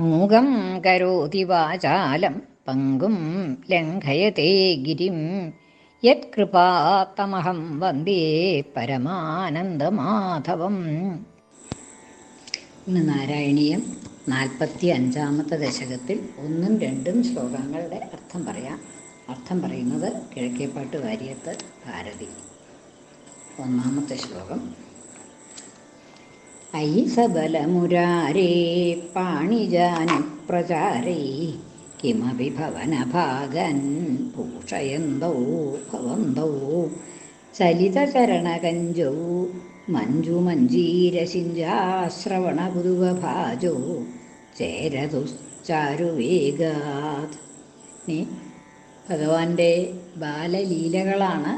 മൂകം കരോതി വാചാലം പങ്കും ലംഘയത്തെ ഗിരിം. യത്കൃപാത്തമഹം വന്ദേ പരമാനന്ദമാധവം. ഇന്ന് നാരായണീയം നാൽപ്പത്തി അഞ്ചാമത്തെ ദശകത്തിൽ ഒന്നും രണ്ടും ശ്ലോകങ്ങളുടെ അർത്ഥം പറയാം. അർത്ഥം പറയുന്നത് കിഴക്കേപ്പാട്ട് വാര്യത്ത് ഭാരതി. ഒന്നാമത്തെ ശ്ലോകം ഐ സബലമുരാരേ പാണിജാനി പ്രചാരൈ. കിമപി ഭവനഭാഗൻ പൂഷയന്തോ ഭവന്തോ. ചലിതചരണകഞ്ചോ മഞ്ജുമഞ്ജീരശിഞ്ചാശ്രവണപുതുവഭാജോ. ചേരതുശ്ചാരുവേഗാത്. ഭഗവാന്റെ ബാലലീലകളാണ്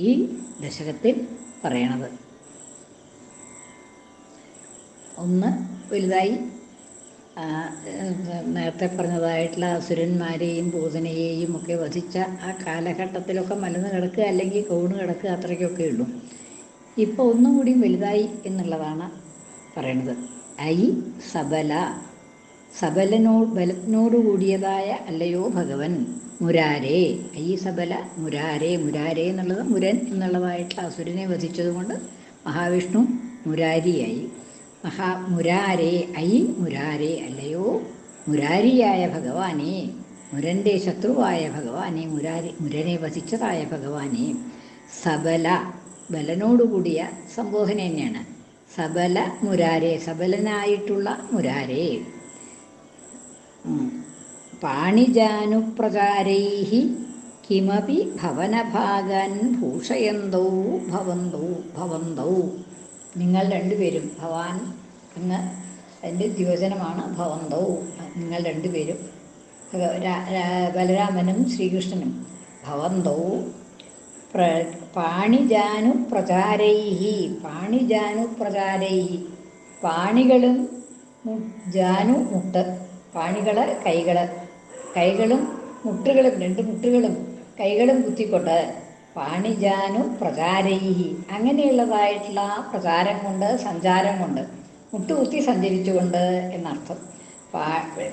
ഈ ദശകത്തിൽ പറയണത്. ഒന്ന് വലുതായി. നേരത്തെ പറഞ്ഞതായിട്ടുള്ള അസുരന്മാരെയും ഭൂതനെയും ഒക്കെ വധിച്ച ആ കാലഘട്ടത്തിലൊക്കെ മലന്ന് കിടക്കുക അല്ലെങ്കിൽ കൗണ് കിടക്കുക അത്രയ്ക്കൊക്കെ ഉള്ളൂ. ഇപ്പോൾ ഒന്നും കൂടി വലുതായി എന്നുള്ളതാണ് പറയണത്. ഐ സബല. സബലനോ ബലത്തിനോട് കൂടിയതായ അല്ലയോ ഭഗവൻ മുരാരേ. ഐ സബല മുരാരേ. മുരാരേ എന്നുള്ളത് മുരൻ എന്നുള്ളതായിട്ടുള്ള അസുരനെ വധിച്ചതുകൊണ്ട് മഹാവിഷ്ണു മുരാരിയായി. മഹാ മുരാരേ ഐ മുരാരേ അല്ലയോ? മുരാരിയായ ഭഗവാനെ മുരന്റെ ശത്രുവായ ഭഗവാനെ മുരാരി മുരനെ വധിച്ചതായ ഭഗവാനെ സബല ബലനോടുകൂടിയ സംബോധന തന്നെയാണ്. സബല മുരാരെ സബലനായിട്ടുള്ള മുരാരെ. പാണിജാനുപ്രകാരൈ കിമപി ഭവനഭാഗാൻ ഭൂഷയന്തോ ഭവന്തോ ഭവന്തോ. നിങ്ങൾ രണ്ടുപേരും ഭവാൻ എന്ന് അതിന്റെ ദ്യോജനമാണ് ഭവന്തോ. നിങ്ങൾ രണ്ടുപേരും ബലരാമനും ശ്രീകൃഷ്ണനും ഭവന്തോ. പ്ര പാണിജാനു പ്രചാരൈഹി പാണിജാനു പ്രചാരൈഹി. പാണികളും ജാനു മുട്ട് പാണികൾ കൈകൾ കൈകളും മുട്ടുകളും രണ്ട് മുട്ടുകളും കൈകളും കുത്തിക്കൊണ്ട് പാണിജാനു പ്രകാരൈഹി. അങ്ങനെയുള്ളതായിട്ടുള്ള പ്രകാരം കൊണ്ട് സഞ്ചാരം കൊണ്ട് മുട്ടുകുത്തി സഞ്ചരിച്ചുകൊണ്ട് എന്നർത്ഥം. പാ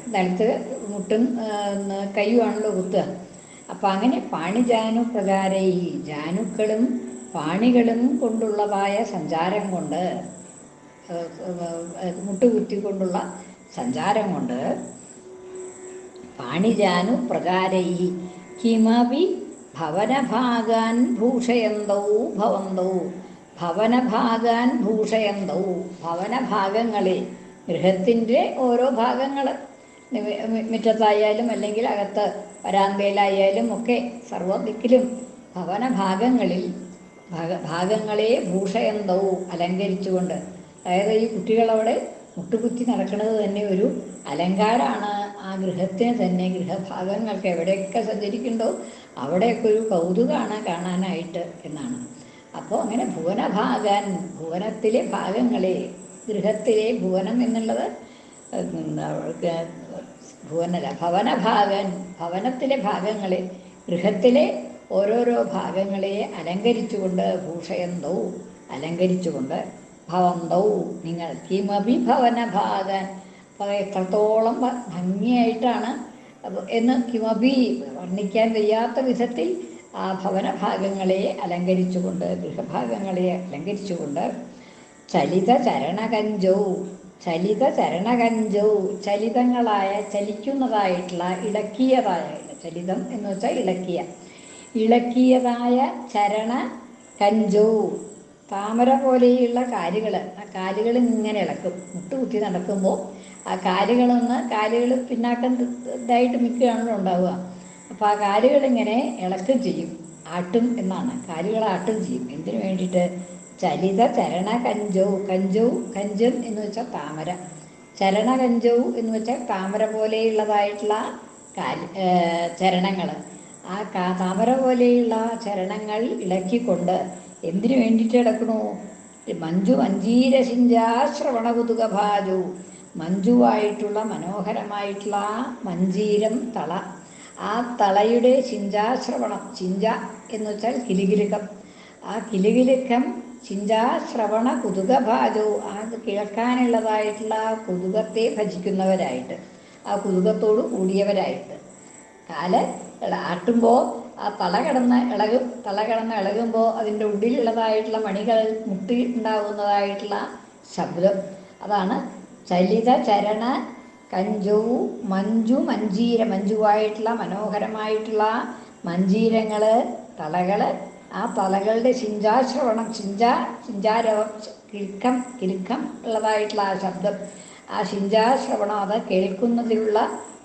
നിലത്ത് മുട്ടും കയ്യുമാണല്ലോ കുത്തുക. അപ്പം അങ്ങനെ പാണിജാനു പ്രകാരൈഹി ജാനുക്കളും പാണികളും കൊണ്ടുള്ളതായ സഞ്ചാരം കൊണ്ട് മുട്ടുകുത്തി കൊണ്ടുള്ള സഞ്ചാരം കൊണ്ട് പാണിജാനു പ്രകാരൈഹി. കിമപി ഭവനഭാഗാൻ ഭൂഷയന്തൗ ഭവന്തൗ. ഭവനഭാഗാൻ ഭൂഷയന്തൗ. ഭവനഭാഗങ്ങളെ ഗൃഹത്തിന്റെ ഓരോ ഭാഗങ്ങൾ മുറ്റത്തായാലും അല്ലെങ്കിൽ അകത്ത് വരാന്തയിലായാലും ഒക്കെ സർവദിക്കിലും ഭവനഭാഗങ്ങളിൽ ഭാഗ ഭാഗങ്ങളെ ഭൂഷയന്തവും അലങ്കരിച്ചുകൊണ്ട്. അതായത് ഈ കുട്ടികളവിടെ മുട്ടുകുത്തി നടക്കുന്നത് തന്നെ ഒരു അലങ്കാരമാണ്. ഗൃഹത്തിന് തന്നെ ഗൃഹഭാഗങ്ങൾക്ക് എവിടെയൊക്കെ സഞ്ചരിക്കുന്നുണ്ടോ അവിടെയൊക്കെ ഒരു കൗതുകമാണ് കാണാനായിട്ട് എന്നാണ്. അപ്പോൾ അങ്ങനെ ഭുവനഭാഗൻ ഭുവനത്തിലെ ഭാഗങ്ങളെ ഗൃഹത്തിലെ ഭുവനം എന്നുള്ളത് ഭുവനല്ല ഭവനഭാഗൻ ഭവനത്തിലെ ഭാഗങ്ങളെ ഗൃഹത്തിലെ ഓരോരോ ഭാഗങ്ങളെ അലങ്കരിച്ചുകൊണ്ട് ഭൂഷയന്തൗ അലങ്കരിച്ചുകൊണ്ട് ഭവന്തൗ നിങ്ങൾ കിമപി ഭവനഭാഗൻ എത്രത്തോളം ഭംഗിയായിട്ടാണ് എന്ന് കിമപി വർണിക്കാൻ വയ്യാത്ത വിധത്തിൽ ആ ഭവനഭാഗങ്ങളെ അലങ്കരിച്ചുകൊണ്ട് ഗൃഹഭാഗങ്ങളെ അലങ്കരിച്ചുകൊണ്ട് ചലിത ചരണകഞ്ചോ ചലിത ചരണകഞ്ചോ ചലിതങ്ങളായ ചലിക്കുന്നതായിട്ടുള്ള ഇളക്കിയതായ ചലിതം എന്ന് വെച്ചാൽ ഇളക്കിയ ഇളക്കിയതായ ചരണ കഞ്ചോ താമര പോലെയുള്ള കാലുകൾ ആ കാലുകൾ ഇങ്ങനെ ഇളക്കും മുട്ടുകുത്തി നടക്കുമ്പോൾ ആ കാലുകളൊന്ന് കാലുകൾ പിന്നാക്കം ഇതായിട്ട് നിൽക്കുകയാണല്ലോ ഉണ്ടാവുക. അപ്പോൾ ആ കാലുകളിങ്ങനെ ഇളക്കം ചെയ്യും ആട്ടും എന്നാണ്. കാലുകൾ ആട്ടും ചെയ്യും. എന്തിനു വേണ്ടിയിട്ട്? ചലിത ചരണ കഞ്ചവും കഞ്ചവും കഞ്ചം എന്ന് വെച്ചാൽ താമര. ചരണ കഞ്ചവും എന്ന് വെച്ചാൽ താമര പോലെയുള്ളതായിട്ടുള്ള കാൽ ചരണങ്ങൾ ആ കാ താമര പോലെയുള്ള ചരണങ്ങൾ ഇളക്കിക്കൊണ്ട് എന്തിനു വേണ്ടിയിട്ട് ഇളക്കണു? മഞ്ജു മഞ്ജീര ശിഞ്ചാശ്രവണകുതുക ഭാജു മഞ്ജുവായിട്ടുള്ള മനോഹരമായിട്ടുള്ള ആ മഞ്ജീരം തള. ആ തളയുടെ ചിഞ്ചാശ്രവണം ചിഞ്ച എന്ന് വെച്ചാൽ കിലുകിലുക്കം ആ കിലുകിലുക്കം ചിഞ്ചാശ്രവണ കുതുകഭാജോ ആ കേൾക്കാനുള്ളതായിട്ടുള്ള ആ കുതുകത്തെ ഭജിക്കുന്നവരായിട്ട് ആ കുതുകത്തോട് കൂടിയവരായിട്ട്. കാൽ ആട്ടുമ്പോൾ ആ തള കിടന്ന് ഇളകും തള കിടന്ന് ഇളകുമ്പോൾ അതിന്റെ ഉള്ളിലുള്ളതായിട്ടുള്ള മണികൾ മുട്ടി ഉണ്ടാകുന്നതായിട്ടുള്ള ശബ്ദം. അതാണ് ചലിത ചരണ കഞ്ചവും മഞ്ജു മഞ്ജീര മഞ്ജുവായിട്ടുള്ള മനോഹരമായിട്ടുള്ള മഞ്ജീരങ്ങൾ തലകൾ ആ തലകളുടെ ചിഞ്ചാശ്രവണം ചിഞ്ച ചിഞ്ചാരവം കിലുക്കം കിലുക്കം ഉള്ളതായിട്ടുള്ള ആ ശബ്ദം. ആ ചിഞ്ചാശ്രവണം അത് കേൾക്കുന്നതിലുള്ള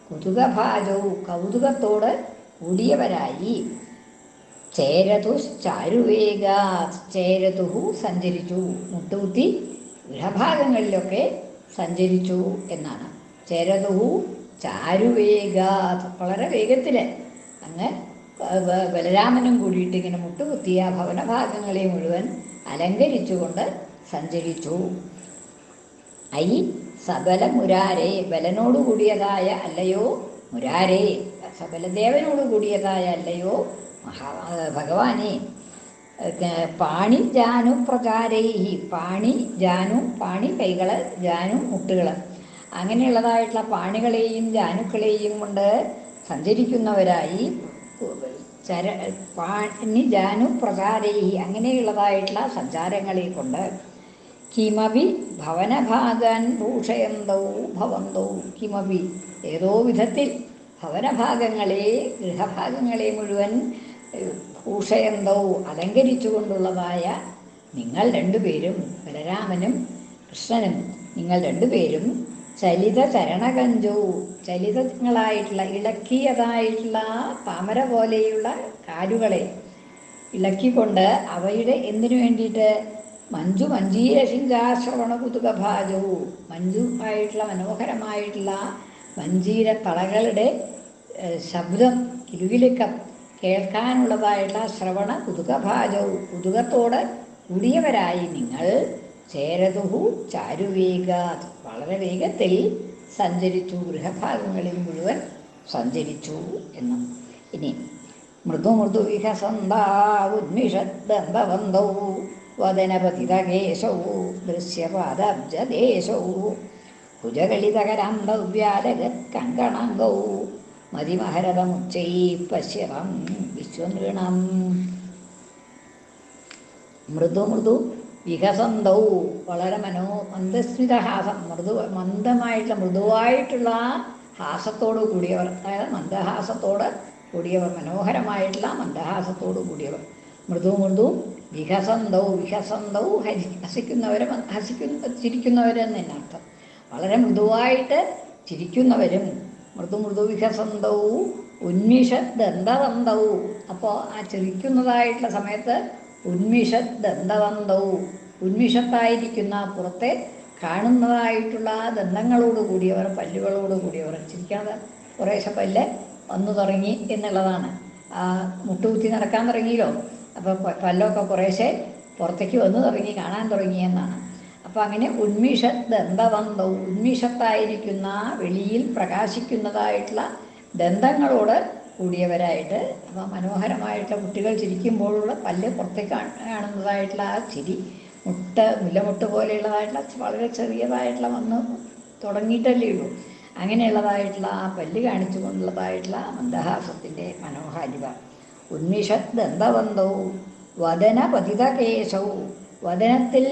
കുതുകഭാജവും കൗതുകത്തോട് കൂടിയവരായി. ചേരതു ചാരുവേഗ ചേരതുഹു സഞ്ചരിച്ചു. മുട്ടുകുത്തി ഗൃഹഭാഗങ്ങളിലൊക്കെ സഞ്ചരിച്ചു എന്നാണ്. ചേരതുഹു ചാരുവേഗ വളരെ വേഗത്തിൽ അങ്ങ് ബലരാമനും കൂടിയിട്ട് ഇങ്ങനെ മുട്ടുകുത്തിയ ഭവനഭാഗങ്ങളെ മുഴുവൻ അലങ്കരിച്ചുകൊണ്ട് സഞ്ചരിച്ചു. ഐ സബല മുരാരെ ബലനോട് കൂടിയതായ അല്ലയോ മുരാരെ സബലദേവനോട് കൂടിയതായ അല്ലയോ മഹാ ഭഗവാനെ പാണി ജാനു പ്രകാരേഹി പാണി ജാനു പാണി കൈകൾ ജാനു മുട്ടുകൾ അങ്ങനെയുള്ളതായിട്ടുള്ള പാണികളെയും ജാനുക്കളെയും കൊണ്ട് സഞ്ചരിക്കുന്നവരായി ചര പാണി ജാനു പ്രകാരേഹി അങ്ങനെയുള്ളതായിട്ടുള്ള സഞ്ചാരങ്ങളെ കൊണ്ട് കിമവി ഭവനഭാഗൻ ഭൂഷയന്തൗ ഭവന്തൗ കിമപി ഏതോ വിധത്തിൽ ഭവനഭാഗങ്ങളെ ഗൃഹഭാഗങ്ങളെ മുഴുവൻ ഭൂഷയന്തൗ അലങ്കരിച്ചുകൊണ്ടുള്ളതായ നിങ്ങൾ രണ്ടുപേരും ബലരാമനും കൃഷ്ണനും നിങ്ങൾ രണ്ടുപേരും ചലിത ചരണകഞ്ചു ചലിതങ്ങളായിട്ടുള്ള ഇളക്കിയതായിട്ടുള്ള താമര പോലെയുള്ള കാലുകളെ ഇളക്കിക്കൊണ്ട് അവയുടെ എന്തിനു വേണ്ടിയിട്ട്? മഞ്ജു മഞ്ജീരശിഞ്ചാശ്രവണ കുതുകഭാജവും മഞ്ജു ആയിട്ടുള്ള മനോഹരമായിട്ടുള്ള മഞ്ജീര തളകളുടെ ശബ്ദം കിലുകിലുക്കം കേൾക്കാനുള്ളതായിട്ടുള്ള ശ്രവണ കുതുകഭാജവും കുതുകത്തോട് കൂടിയവരായി നിങ്ങൾ ചേരതുഹു ചാരുവേഗ വളരെ വേഗത്തിൽ സഞ്ചരിച്ചു. ഗൃഹഭാഗങ്ങളിൽ മുഴുവൻ സഞ്ചരിച്ചു എന്നും. ഇനി മൃദു മൃദു വികസന്താവുന്മിഷദ്ബന്ധവന്തൗ വദനപതിതകേശൗ ദൃശ്യപാദബ്ജദേശൗ മതിമഹരതമുച്ചൈ പശ്യതം വിശ്വനൃണം. മൃദു മൃദു വികസന്തൗ വളരെ മനോ മന്ദസ്മിത ഹാസം മൃദു മന്ദമായിട്ടുള്ള മൃദുവായിട്ടുള്ള ഹാസത്തോട് കൂടിയവർ അതായത് മന്ദഹാസത്തോട് കൂടിയവർ മനോഹരമായിട്ടുള്ള മന്ദഹാസത്തോട് കൂടിയവർ. മൃദു മൃദു വികസന്തൗ വികസന്തൗ ഹരി ഹസിക്കുന്നവരും ഹസിക്കുന്ന ചിരിക്കുന്നവരെന്ന് തന്നെ അർത്ഥം. വളരെ മൃദുവായിട്ട് ചിരിക്കുന്നവരും മൃദു മൃദു വികസന്തവും ഉന്മിഷ ദന്തവന്തവും അപ്പോൾ ആ ചിരിക്കുന്നതായിട്ടുള്ള സമയത്ത് ഉന്മിഷ ദന്തവന്തവും ഉന്മിഷത്തായിരിക്കുന്ന പുറത്തെ കാണുന്നതായിട്ടുള്ള ദന്തങ്ങളോട് കൂടിയവർ പല്ലുകളോട് കൂടിയവർ ചിരിക്കാതെ കുറേശ്ശെ പല്ല് വന്നു തുടങ്ങി എന്നുള്ളതാണ്. ആ മുട്ടുകുത്തി നടക്കാൻ തുടങ്ങിയല്ലോ. അപ്പോൾ പല്ലൊക്കെ കുറേശ്ശെ പുറത്തേക്ക് വന്നു തുടങ്ങി കാണാൻ തുടങ്ങി എന്നാണ്. അപ്പോൾ അങ്ങനെ ഉന്മിഷ ദന്തവന്ത ഉന്മിഷത്തായിരിക്കുന്ന വെളിയിൽ പ്രകാശിക്കുന്നതായിട്ടുള്ള ദന്തങ്ങളോട് കൂടിയവരായിട്ട് അപ്പം മനോഹരമായിട്ടുള്ള കുട്ടികൾ ചിരിക്കുമ്പോഴുള്ള പല്ല് പുറത്തേക്ക് കാണുന്നതായിട്ടുള്ള ആ ചിരി മുട്ട മുല്ലമുട്ട് പോലെയുള്ളതായിട്ടുള്ള വളരെ ചെറിയതായിട്ടുള്ള വന്ന് തുടങ്ങിയിട്ടല്ലേ ഉള്ളൂ. അങ്ങനെയുള്ളതായിട്ടുള്ള ആ പല്ല് കാണിച്ചു കൊണ്ടുള്ളതായിട്ടുള്ള മന്ദഹാസത്തിന്റെ മനോഹാരിത. ഉന്മിഷ ദന്തബന്ധവും വദന പതിത കേശവും വദനത്തിൽ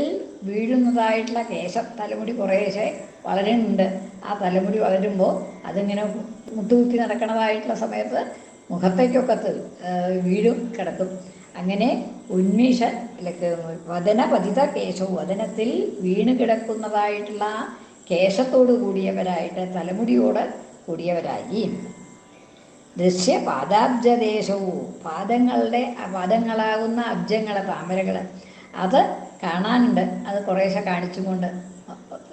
വീഴുന്നതായിട്ടുള്ള കേശ തലമുടി കുറേശ്ശെ വളരുന്നുണ്ട്. ആ തലമുടി വളരുമ്പോൾ അതിങ്ങനെ മുട്ടുകുത്തി നടക്കണതായിട്ടുള്ള സമയത്ത് മുഖത്തേക്കൊക്കെ വീഴും കിടക്കും. അങ്ങനെ ഉന്മീഷ വദന പതിത കേശവും വദനത്തിൽ വീണ് കിടക്കുന്നതായിട്ടുള്ള കേശത്തോട് കൂടിയവരായിട്ട് തലമുടിയോട് കൂടിയവരായി. ദൃശ്യ പാദാബ്ജദേശവും പാദങ്ങളുടെ പാദങ്ങളാകുന്ന അബ്ജങ്ങൾ താമരകൾ അത് കാണാനുണ്ട്. അത് കുറേശ്ശെ കാണിച്ചുകൊണ്ട്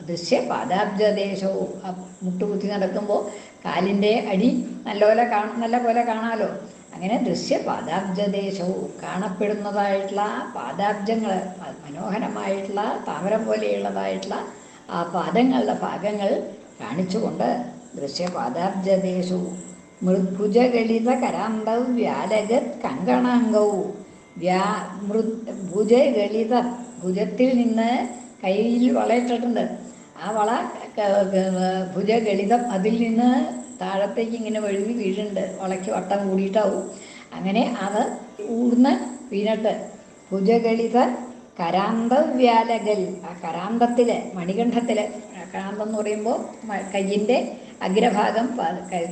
ദൃശ്യ പാദാബ്ജദേശവും മുട്ടുകുത്തി നടക്കുമ്പോൾ കാലിന്റെ അടി നല്ലപോലെ കാണ നല്ല പോലെ കാണാമല്ലോ അങ്ങനെ ദൃശ്യ പാദാബ്ജദേശവും കാണപ്പെടുന്നതായിട്ടുള്ള പാദാബ്ജങ്ങൾ മനോഹരമായിട്ടുള്ള താമരം പോലെയുള്ളതായിട്ടുള്ള ആ പാദങ്ങളുടെ ഭാഗങ്ങൾ കാണിച്ചുകൊണ്ട് ദൃശ്യ പാദാബ്ജദേശവും മൃദ്ഭുജഗളിത കരാന്തൗ വ്യാലഗത് കങ്കണാംഗവും വ്യാ മൃ ഭുജഗളിത ഭുജത്തിൽ നിന്ന് കയ്യിൽ വളയിട്ടിട്ടുണ്ട്. ആ വള ഭുജ ഗളിതം ഭുജഗളിതം അതിൽ നിന്ന് താഴത്തേക്ക് ഇങ്ങനെ വഴുതി വീഴുന്നുണ്ട്. വളയ്ക്ക് വട്ടം കൂടിയിട്ടാവും. അങ്ങനെ അത് ഊർന്ന് വീണിട്ട് ഭുജഗളിത കരാന്തവ്യാലകൽ ആ കരാന്തത്തിൽ മണികണ്ഠത്തിൽ കരാന്തം എന്ന് പറയുമ്പോൾ കയ്യിന്റെ അഗ്രഭാഗം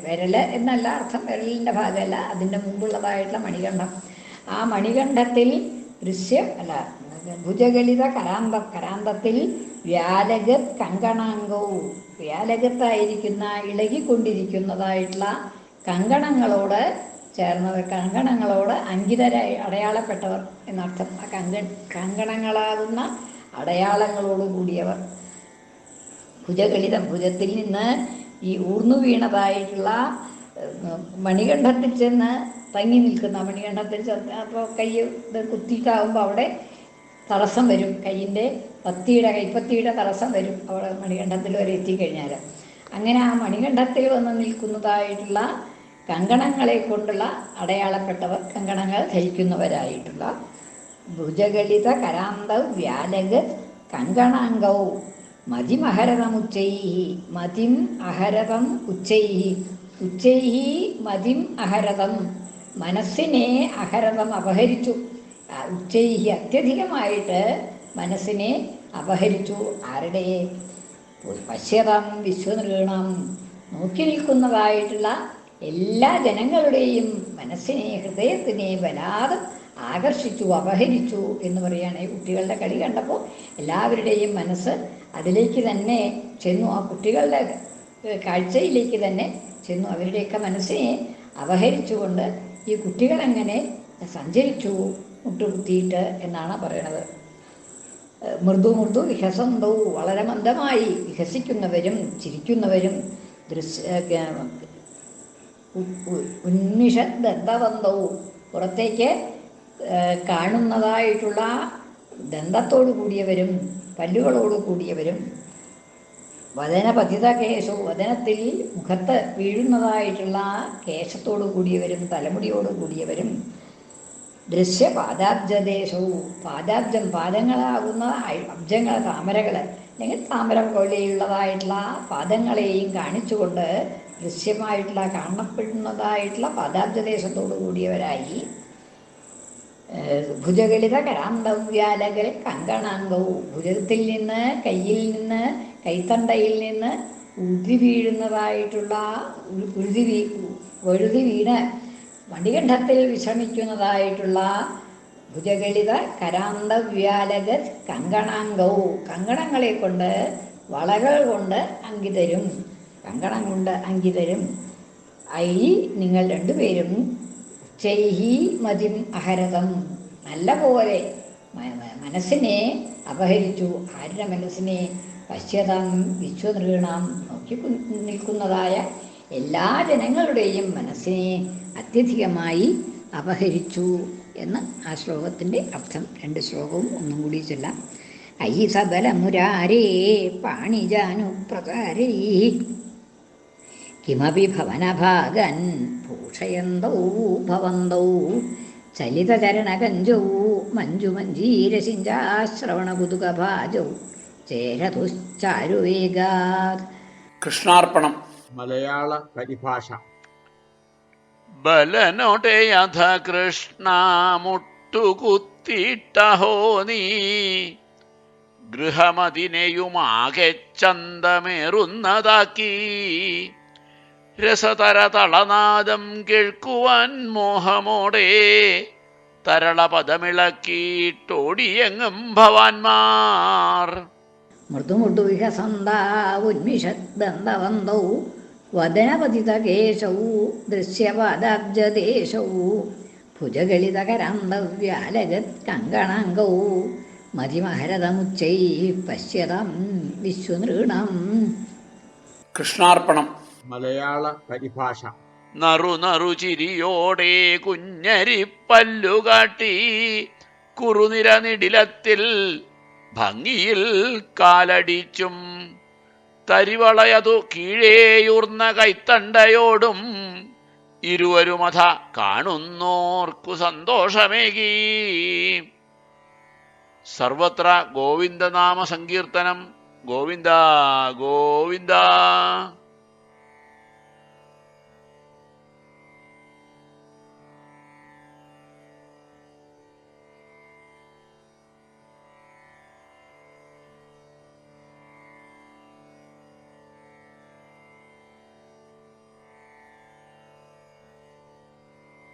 വിരൽ എന്നല്ല അർത്ഥം വിരലിന്റെ ഭാഗമല്ല അതിന്റെ മുമ്പുള്ളതായിട്ടുള്ള മണികണ്ഠം. ആ മണികണ്ഠത്തിൽ ദൃശ്യം അല്ല ഭുജഗളിത കരാന്ത കരാന്തത്തിൽ വ്യാലഗത് കങ്കണാംഗവും വ്യാലകത്തായിരിക്കുന്ന ഇളകിക്കൊണ്ടിരിക്കുന്നതായിട്ടുള്ള കങ്കണങ്ങളോട് ചേർന്നവർ കങ്കണങ്ങളോട് അങ്കിതരായി അടയാളപ്പെട്ടവർ എന്നർത്ഥം. ആ കങ്ക കങ്കണങ്ങളാകുന്ന അടയാളങ്ങളോട് കൂടിയവർ. ഭുജകളിതം ഭുജത്തിൽ നിന്ന് ഈ ഊർന്നു വീണതായിട്ടുള്ള മണികണ്ഠത്തിൽ ചെന്ന് തങ്ങി നിൽക്കുന്ന മണികണ്ഠത്തിൽ ചെന്ന് അപ്പോൾ കൈ കുത്തിയിട്ടാകുമ്പോൾ അവിടെ തടസ്സം വരും. കയ്യിന്റെ പത്തിയുടെ കൈപ്പത്തിയുടെ തടസ്സം വരും. അവൾ മണികണ്ഠത്തിൽ വരെ എത്തിക്കഴിഞ്ഞാൽ അങ്ങനെ ആ മണികണ്ഠത്തിൽ വന്ന് നിൽക്കുന്നതായിട്ടുള്ള കങ്കണങ്ങളെ കൊണ്ടുള്ള അടയാളപ്പെട്ടവർ കങ്കണങ്ങൾ ധരിക്കുന്നവരായിട്ടുള്ള ഭുജഗളിത കരാന്ത കങ്കണാംഗൗ കങ്കണാംഗവും മതിമഹരതമുച്ചൈഹി മതിം അഹരതം ഉച്ചൈഹി ഉച്ചൈഹി മതിം അഹരതം. മനസ്സിനെ അഹരതം അപഹരിച്ചു. ഉച്ചൈഹി അത്യധികമായിട്ട് മനസ്സിനെ അപഹരിച്ചു. ആരുടെ? പശ്യതം വിശ്വനൃണം നോക്കി നിൽക്കുന്നതായിട്ടുള്ള എല്ലാ ജനങ്ങളുടെയും മനസ്സിനെ ഹൃദയത്തിനെ വല്ലാതെ ആകർഷിച്ചു അപഹരിച്ചു എന്ന് പറയുകയാണ് കുട്ടികളുടെ കളി കണ്ടപ്പോൾ എല്ലാവരുടെയും മനസ്സ് അതിലേക്ക് തന്നെ ചെന്നു. ആ കുട്ടികളുടെ കാഴ്ചയിലേക്ക് തന്നെ ചെന്നു. അവരുടെയൊക്കെ മനസ്സിനെ അപഹരിച്ചുകൊണ്ട് ഈ കുട്ടികളെങ്ങനെ സഞ്ചരിച്ചു. മുട്ടുകുത്തിയിട്ട് എന്നാണ് പറയണത്. മൃദു മൃദു വികസന്തവും വളരെ മന്ദമായി വികസിക്കുന്നവരും ചിരിക്കുന്നവരും ദൃശ്യ ഉന്മിഷദന്തവന്തവും പുറത്തേക്ക് കാണുന്നതായിട്ടുള്ള ദന്തത്തോടു കൂടിയവരും പല്ലുകളോട് കൂടിയവരും വദനപതിത കേശു വദനത്തിൽ മുഖത്ത് വീഴുന്നതായിട്ടുള്ള കേശത്തോടു കൂടിയവരും തലമുടിയോട് കൂടിയവരും ദൃശ്യ പാദാബ്ജദേശവും പാദാബ്ജം പാദങ്ങളാകുന്ന അബ്ജങ്ങൾ താമരകൾ അല്ലെങ്കിൽ താമരം പോലെയുള്ളതായിട്ടുള്ള പാദങ്ങളെയും കാണിച്ചുകൊണ്ട് ദൃശ്യമായിട്ടുള്ള കാണപ്പെടുന്നതായിട്ടുള്ള പാദാബ്ജദേശത്തോടു കൂടിയവരായി ഭുജകളിത കരാന്തവ്യാലകൾ കങ്കണാംഗവും ഭുജത്തിൽ നിന്ന് കയ്യിൽ നിന്ന് കൈത്തണ്ടയിൽ നിന്ന് ഉഴുതി വീഴുന്നതായിട്ടുള്ള ഉരുതി വീ ഒഴുതി വീണ് മണികണ്ഠത്തിൽ വിശ്രമിക്കുന്നതായിട്ടുള്ള ഭുജഗളിത കരാന്തവ്യാലക കങ്കണാംഗവും കങ്കണങ്ങളെ കൊണ്ട് വളകൾ കൊണ്ട് അങ്കിതരും കങ്കണം കൊണ്ട് അങ്കിതരും ഐ നിങ്ങൾ രണ്ടുപേരും ചെയ്ഹി മതിം അഹരതം. നല്ല പോലെ മനസ്സിനെ അപഹരിച്ചു. ആരുടെ മനസ്സിനെ? പശ്യതം വിശ്വനൃണാം നോക്കി നിൽക്കുന്നതായ എല്ലാ ജനങ്ങളുടെയും മനസ്സിനെ അത്യധികമായി അപഹരിച്ചു എന്ന് ആ ശ്ലോകത്തിന്റെ അർത്ഥം. രണ്ട് ശ്ലോകവും ഒന്നും കൂടി ചൊല്ലാം. ഐ സബലമുരാരേ പാണിജാനുപ്രകാരൈ കിമപി ഭവനഭാഗൻ ഭൂഷയന്തൗ ഭവന്തൗ ചലിതചരണകഞ്ചൗ മഞ്ജുമഞ്ജീരസിഞ്ചാശ്രവണകുതുകഭാജൗ കൃഷ്ണാർപ്പണം. മലയാള പരിഭാഷ. ബലനൊടയഥ കൃഷ്ണ മുട്ടുകുത്തിട്ടഹോ നീ. ഗൃഹമതിനെയുമാകെ ചന്തമേറുന്നതാക്കി. രസതര തളനാദം കേൾക്കുവാൻ മോഹമോടെ തരളപദമിളക്കിയിട്ടോടിയെങ്ങും ഭവാൻമാർ. മൃദുമൃദുവിഹസന്താവുന്മിഷദ്ബന്ധവന്തൗ വദനപതിതകേശൗ ദൃശ്യപാദാബ്ജദേശൗ ഭുജഗളിതകരാന്തവ്യാലജത് കങ്കണാംഗൗ മതിമഹരതമുച്ചൈ പശ്യതം വിശ്വനൃണം. കൃഷ്ണാർപ്പണം. മലയാള പരിഭാഷ. നറു നറു ചിരിയോടെ കുഞ്ഞരിപ്പല്ലുകാട്ടി കുറുനിര നിടിലത്തിൽ ഭംഗിയിൽ കാലടിച്ചും തരിവളയതു കീഴേയൂർന്ന കൈത്തണ്ടയോടും ഇരുവരുമഥ കാണുന്നോർക്കു സന്തോഷമേകി. സർവത്ര ഗോവിന്ദനാമ സങ്കീർത്തനം. ഗോവിന്ദ ഗോവിന്ദ.